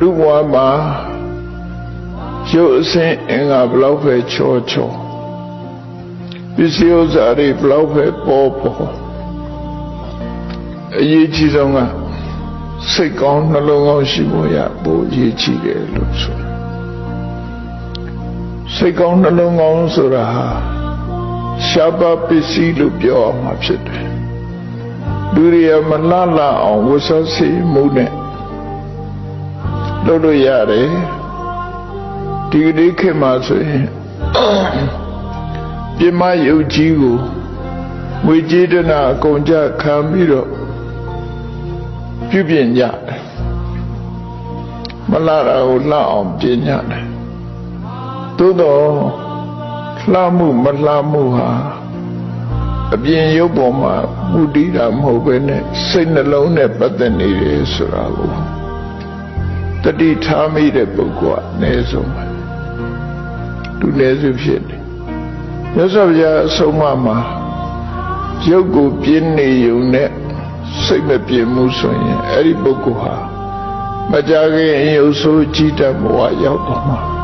လူဘဝမှာရုပ်အစင်းအင်္ဂါဘလောက်ပဲချောချောပစ္စည်းဥစ္စာတွေဘလောက်ပဲပေါ်ပေါ်အရေးကြီးဆုံးကစိတ်ကောင်းနှလုံးကောင်းရှိဖို့ရပိုအရေးကြီးတယ်လို့ဆိုတယ်စိတ်ကောင်းနှလုံးကောင်းဆိုတာဟာရှားပါပစ္စည်းလို့ပြောအောင်မှာဖြစ်တယ်လူတွေမလှလှအောင်ဝတ်စားစီမှုနဲ့ လုပ်လို့ရတယ်ဒီကနေ့ခေတ်မှာဆိုရင်ပြမယုတ်ကြီးကိုငွေကြေးတနာအကုန်ကြခံပြီးတော့ပြုပြင်ကြတယ်မလာတာကိုလှအောင်ပြင်ကြတယ်သို့တော့လှမှုမလှမှုဟာအပြင်ရုပ်ပေါ်မှာမူတည်တာမဟုတ်ပဲနဲ့စိတ်နှလုံးနဲ့ပတ်သက်နေတယ်ဆိုတာကို တတိထားမိတဲ့ပုဂ္ဂိုလ်ကအနည်းဆုံးပဲသူနည်းစုဖြစ်တယ်မြတ်စွာဘုရားအဆုံးအမမှာရုပ်ကိုပြင်းနေုံနဲ့စိတ်မပြင်းမှုဆိုရင်အဲ့ဒီပုဂ္ဂိုလ်ဟာမကြခင်ရုပ်ဆိုးကြည်တတ်ဘဝရောက်တော့မှာ